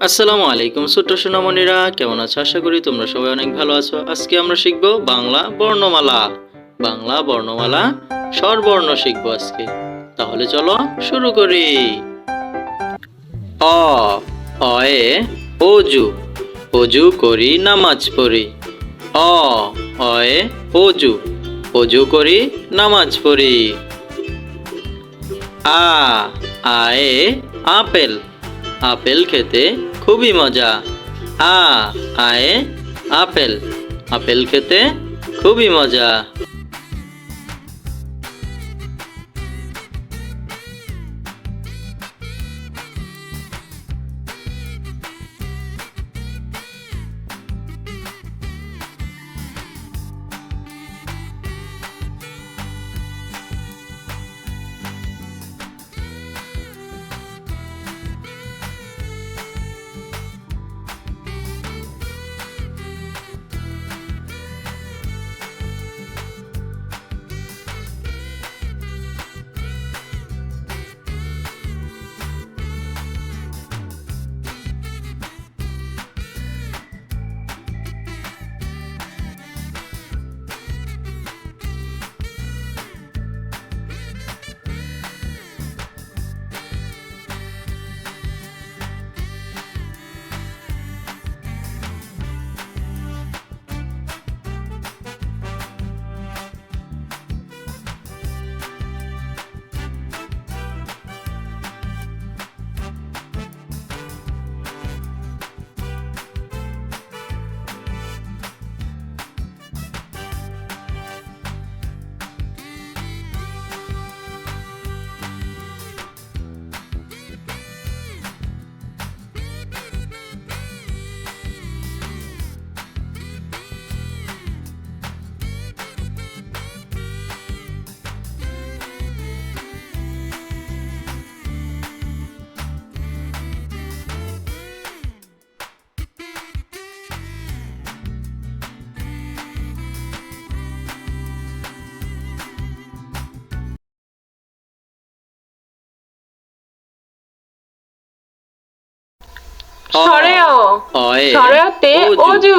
আসসালামু আলাইকুম ছোট্ট সোনামণিরা, কেমন আছো? আশা করি তোমরা সবাই অনেক ভালো আছো। আজকে আমরা শিখব বাংলা বর্ণমালা। বাংলা বর্ণমালা, স্বরবর্ণ শিখব আজকে। তাহলে চলো শুরু করি। অ, অয়ে, অজু। অজু করি, নামাজ পড়ি। অ, অয়ে, অজু। অজু করি, নামাজ পড়ি। আ, আয়ে, আপেল। আপেল খেতে খুবই মজা। আ আয়ে আপেল। আপেল খেতে খুবই মজা। অ, সরেও অয়ে অজু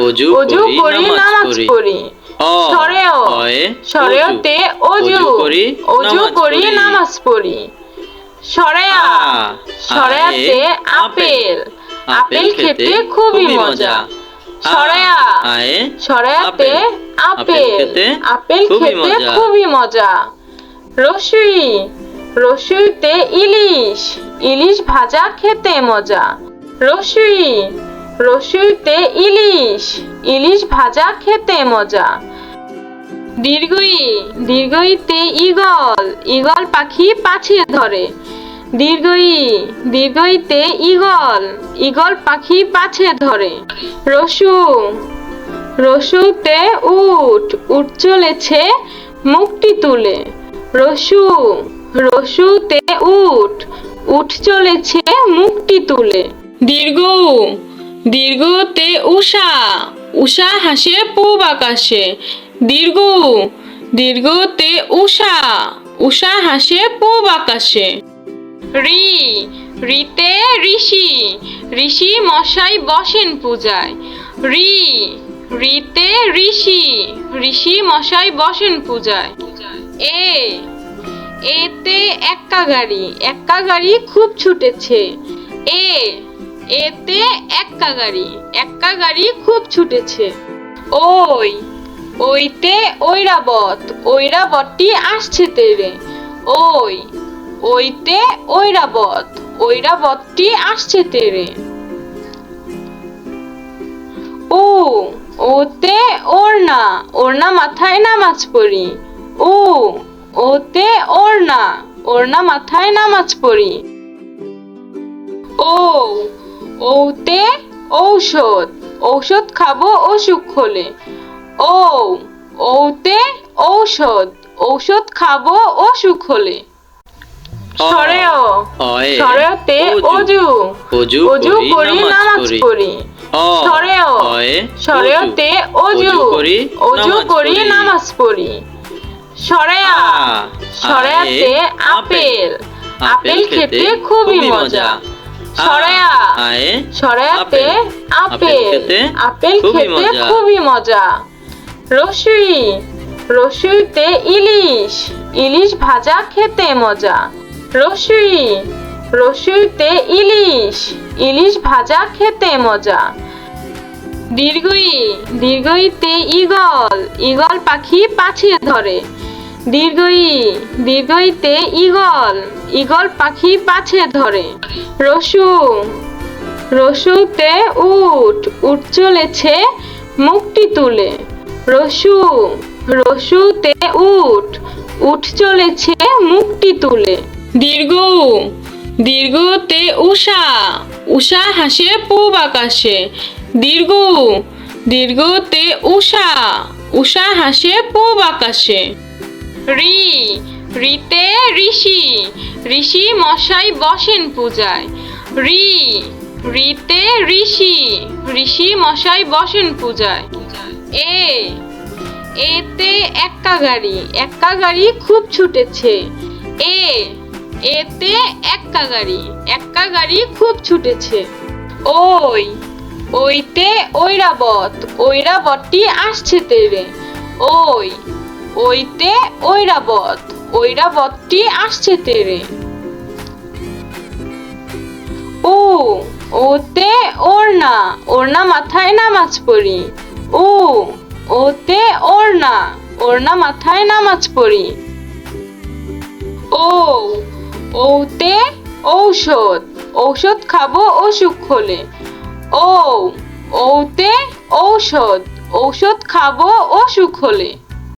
অজু অজু করি নামাজ পড়ি অ সরেও অয়ে অজু অজু করি নামাজ পড়ি। সরেয়া সরেয়াতে আপেল। আপেল। খেতে খুবই মজা। সরেয়া সরেয়াতে আপেল। আপেল। খেতে। খুবই মজা। রসুই রসুইতে ইলিশ। ইলিশ ভাজা খেতে মজা। রসুই, রসুইতে ইলিশ ইলিশ ভাজা খেতে মজা। দীর্ঘই দীর্ঘইতে ইগল ইগল পাখি পাছে ধরে। দীর্ঘই দীর্ঘইতে ইগল ইগল পাখি পাছে ধরে। রসু রসুতে উট উট চলেছে মুখটি তুলে। রসু রসুতে উট উঠ চলেছে মুখটি তুলে। দীর্ঘ দীর্ঘতে উষা উষা হাসে পূব আকাশে। দীর্ঘ দীর্ঘতে উষা উষা হাসে পূব আকাশে। রি, রিতে ঋষি ঋষি মশাই বসেন পূজায়। রি, রিতে ঋষি ঋষি মশাই বসেন পূজায়। এ, এতে এক্কা গাড়ি এক্কা গাড়ি খুব ছুটেছে। এ এতে এক্কা গাড়ি। এক্কা গাড়ি খুব ছুটেছে। ওই, ওইতে ঐরাবত। ঐরাবতটি আসছে তেরে। ওই, ওইতে ঐরাবত। ঐরাবতটি আসছে তেরে। ও ওতে ওড়না। ওড়না মাথায় নামাজ পড়ি। ও ওতে ওড়না। ওড়না মাথায় নামাজ পড়ি। ও ওতে ঔষধ। ঔষধ খাব অসুখ হলে। ও ওতে ঔষধ। ঔষধ খাব অসুখ হলে। সরেও। সরেওতে অজু। অজু। অজু করি নামাজ পড়ি সরেও। সরেওতে অজু। অজু। করি নামাজ পড়ি। সরেয়া। সরেয়াতে আপেল। আপেল। আপেল খেতে খুবই মজা। সরায়া। আয়ে সরায়াতে আপেল। আপেল। খেতে আপেল খুবই খেতে মজা। খুবই মজা। রসুই। রসুইতে ইলিশ। ইলিশ ভাজা খেতে মজা। রসুই। রসুইতে ইলিশ। ইলিশ ভাজা খেতে মজা। দীর্ঘই দীর্ঘইতে ঈগল ঈগল পাখি পাছে ধরে। দীর্ঘই দীর্ঘইতে ঈগল ঈগল পাখি পাছে ধরে। রসু, রসুতে উট উট চলেছে মুক্তি তুলে। রসু, রসুতে উট উঠ চলেছে মুক্তি তুলে। দীর্ঘ, দীর্ঘতে উষা উষা হাসে পূব আকাশে। দীর্ঘ, দীর্ঘতে উষা উষা হাসে পূব আকাশে। রি, রিতে ঋষি ঋষি মশাই বসেন পূজায়। রি, রিতে ঋষি ঋষি মশাই বসেন পূজায়। এ, এতে এক্কা গাড়ি এক্কা গাড়ি খুব ছুটেছে। এ, এতে এক্কা গাড়ি এক্কা গাড়ি খুব ছুটেছে। ওই, ওইতে ঐরাবত, ঐরাবতটি আসছে তেরে। ওই ওইতে ঐরাবত ঐরাবতটি আসছে তেরে। ও, ওতে ওড়না ওড়না মাথায় নামাজ পড়ি। ও, ওতে ওড়না ওড়না মাথায় নামাজ পড়ি। ও, ওতে ঔষধ ঔষধ খাব অসুখ হলে। ও, ওতে ঔষধ ঔষধ খাব অসুখ হলে।